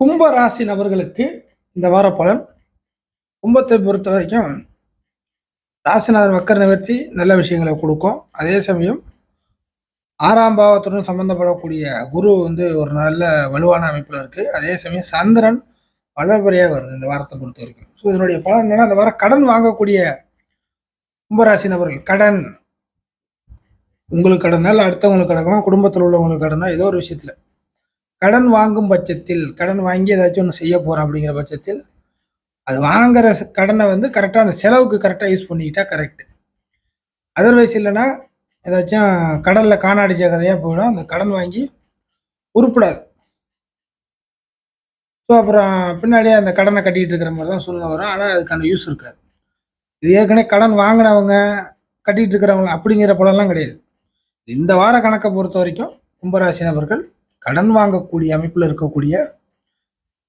கும்ப ராசி நபர்களுக்கு இந்த வார பலன். கும்பத்தை பொறுத்த வரைக்கும் ராசிநாதன் வக்கர் நிவர்த்தி நல்ல விஷயங்களை கொடுக்கும். அதே சமயம் ஆறாம் பாவத்துடன் சம்பந்தப்படக்கூடிய குரு வந்து ஒரு நல்ல வலுவான அமைப்பில் இருக்கு. அதே சமயம் சந்திரன் வளபரியாக வருது இந்த வாரத்தை பொறுத்த வரைக்கும். ஸோ இதனுடைய பலன் என்னன்னா அந்த வாரம் கடன் வாங்கக்கூடிய கும்பராசி நபர்கள் கடன். உங்களுக்கு கடனா இல்லை அடுத்தவங்களுக்கு கடனா குடும்பத்தில் உள்ளவங்களுக்கு கடனா ஏதோ ஒரு விஷயத்தில். கடன் வாங்கும் பட்சத்தில் கடன் வாங்கி ஏதாச்சும் ஒன்று செய்ய போகிறோம் அப்படிங்கிற பட்சத்தில் அது வாங்குற கடனை வந்து கரெக்டாக அந்த செலவுக்கு கரெக்டாக யூஸ் பண்ணிக்கிட்டா கரெக்டு அதர்வைஸ் இல்லைன்னா ஏதாச்சும் கடலில் காணாடிச்ச கதையாக போயிடும் அந்த கடன் வாங்கி உருப்படாது. ஸோ அப்புறம் பின்னாடியே அந்த கடனை கட்டிகிட்டு இருக்கிற மாதிரி தான் சூழ்நிலை வரும். ஆனால் அதுக்கான யூஸ் இருக்காது. இது ஏற்கனவே கடன் வாங்கினவங்க கட்டிகிட்டு இருக்கிறவங்க அப்படிங்கிற பலன்லாம் கிடையாது. இந்த வார கணக்கை பொறுத்த வரைக்கும் கும்பராசி நபர்கள் கடன் வாங்கக்கூடிய அமைப்பில் இருக்கக்கூடிய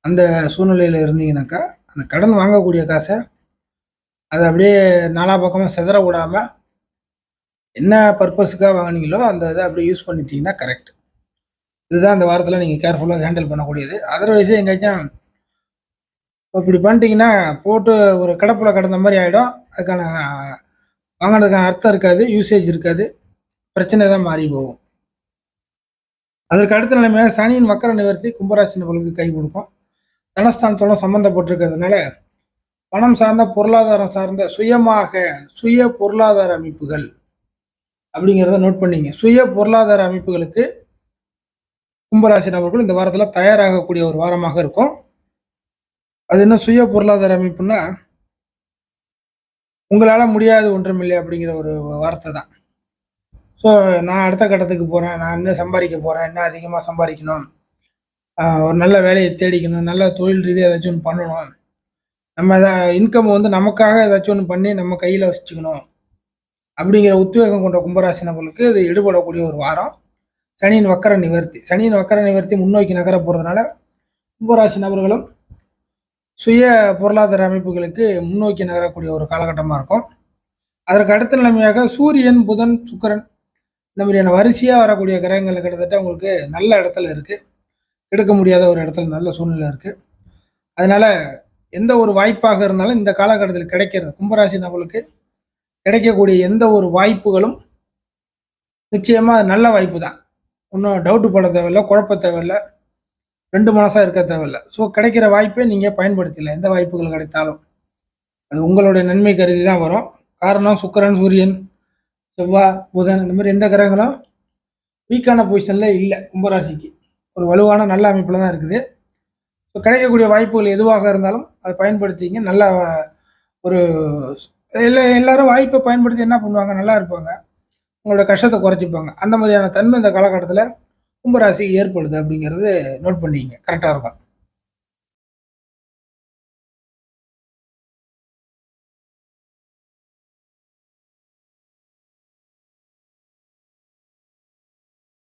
அந்த சூழ்நிலையில் இருந்தீங்கன்னாக்கா அந்த கடன் வாங்கக்கூடிய காசை அதை அப்படியே நாலா பக்கமாக சிதற விடாமல் என்ன பர்பஸுக்காக வாங்கினீங்களோ அந்த இதை அப்படியே யூஸ் பண்ணிட்டீங்கன்னா கரெக்ட் இதுதான் இந்த வாரத்தில் நீங்கள் கேர்ஃபுல்லாக ஹேண்டில் பண்ணக்கூடியது. அதர்வைஸே எங்கேயாச்சும் இப்படி பண்ணிட்டீங்கன்னா போட்டு ஒரு கடப்பில் கடந்த மாதிரி ஆகிடும் அதுக்கான வாங்கினதுக்கான அர்த்தம் இருக்காது யூசேஜ் இருக்காது. பிரச்சனை தான் மாறி போகும். அதற்கு அடுத்த நிலைமையாக சனியின் மக்கர நிவர்த்தி கும்பராசி நபர்களுக்கு கை கொடுக்கும். தனஸ்தானத்தோட சம்மந்தப்பட்டிருக்கிறதுனால பணம் சார்ந்த பொருளாதாரம் சார்ந்த சுயமாக சுய பொருளாதார அமைப்புகள் அப்படிங்கிறத நோட் பண்ணிங்க. சுய பொருளாதார அமைப்புகளுக்கு கும்பராசி நபர்கள் இந்த வாரத்தில் தயாராகக்கூடிய ஒரு வாரமாக இருக்கும். அது என்ன சுய பொருளாதார அமைப்புன்னா உங்களால் முடியாது ஒன்றுமில்லை அப்படிங்கிற ஒரு வார்த்தை தான். ஸோ நான் அடுத்த கட்டத்துக்கு போகிறேன் நான் இன்னும் சம்பாதிக்க போகிறேன் இன்னும் அதிகமாக சம்பாதிக்கணும் ஒரு நல்ல வேலையை தேடிக்கணும் நல்ல தொழில் ரீதியாக ஏதாச்சும் ஒன்று பண்ணணும். நம்ம இன்கம் வந்து நமக்காக ஏதாச்சும் ஒன்று பண்ணி நம்ம கையில் வச்சுக்கணும். அப்படிங்கிற உத்வேகம் கொண்ட கும்பராசி நபர்களுக்கு இது ஈடுபடக்கூடிய ஒரு வாரம். சனியின் வக்கர நிவர்த்தி. சனியின் வக்கர நிவர்த்தி முன்னோக்கி நகர போகிறதுனால கும்பராசி நபர்களும் சுய பொருளாதார அமைப்புகளுக்கு முன்னோக்கி நகரக்கூடிய ஒரு காலகட்டமாக இருக்கும். அதற்கு அடுத்த நிலைமையாக சூரியன் புதன் சுக்கிரன் இந்த மாதிரியான வரிசையாக வரக்கூடிய கிரகங்கள் கிட்டத்தட்ட உங்களுக்கு நல்ல இடத்துல இருக்குது எடுக்க முடியாத ஒரு இடத்துல நல்ல சூழ்நிலை இருக்குது அதனால் எந்த ஒரு வாய்ப்பாக இருந்தாலும் இந்த காலகட்டத்தில் கிடைக்கிறது கும்பராசி நபர்களுக்கு கிடைக்கக்கூடிய எந்த ஒரு வாய்ப்புகளும் நிச்சயமாக நல்ல வாய்ப்பு தான். ஒன்றும் டவுட்டு பட தேவையில்ல குழப்ப தேவையில்ல. ரெண்டு மனசாக இருக்க தேவையில்ல. ஸோ கிடைக்கிற வாய்ப்பை நீங்கள் பயன்படுத்தல எந்த வாய்ப்புகள் கிடைத்தாலும். அது உங்களுடைய நன்மை கருதி தான் வரும். காரணம் சுக்கரன் சூரியன் செவ்வாய் புதன் இந்த மாதிரி எந்த கிரகங்களும் வீக்கான பொசிஷனில் இல்லை கும்பராசிக்கு. ஒரு வலுவான நல்ல அமைப்பில் தான் இருக்குது. ஸோ கிடைக்கக்கூடிய வாய்ப்புகள் எதுவாக இருந்தாலும் அதை பயன்படுத்திங்க. நல்லா ஒரு எல்லா எல்லாரும் வாய்ப்பை பயன்படுத்தி என்ன பண்ணுவாங்க? நல்லா இருப்பாங்க. உங்களோட கஷ்டத்தை குறைச்சிப்பாங்க. அந்த மாதிரியான தன்மை இந்த காலகட்டத்தில் கும்பராசி ஏற்படுது அப்படிங்கிறது நோட் பண்ணிக்கங்க. கரெக்டாக இருக்கும்.